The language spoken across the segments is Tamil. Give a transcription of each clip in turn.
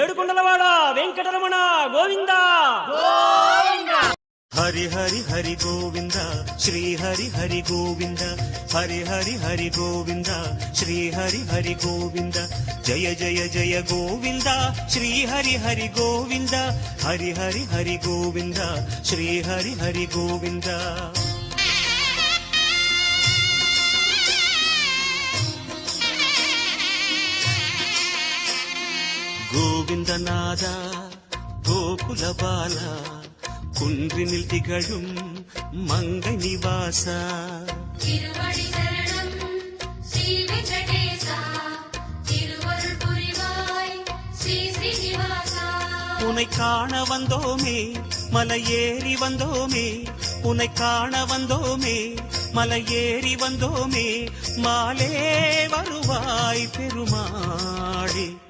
ఏడుకొండలవాడ వెంకటరమణ గోవింద హరి హరి హరి గోవింద శ్రీ హరి హరి గోవింద హరి హరి హరి గోవింద శ్రీ హరి హరి గోవింద జయ జయ జయ గోవింద శ్రీ హరి హరి గోవింద హరి హరి హరి గోవింద శ్రీ హరి హరి గోవింద வெங்கடேசா திருவருள் புரிவாய் ஸ்ரீ ஸ்ரீனிவாசா உன்னை காண வந்தோமே மலை ஏறி வந்தோமே உன்னை காண வந்தோமே மலை ஏறி வந்தோமே மாலே வருவாய் பெருமாளே.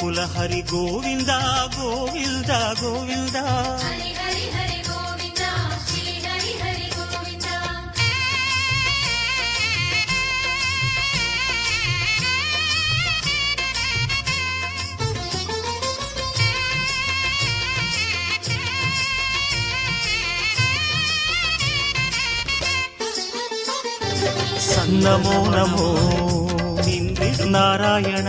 కుల హరి గోవింద గోవింద గోవింద. నమో నమో నారాయణ.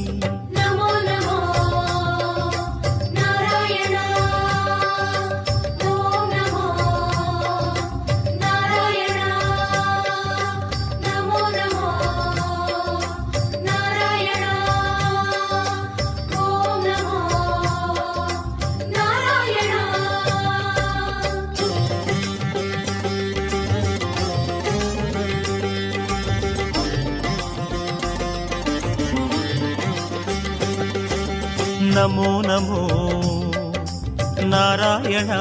నమో నమో నారాయణ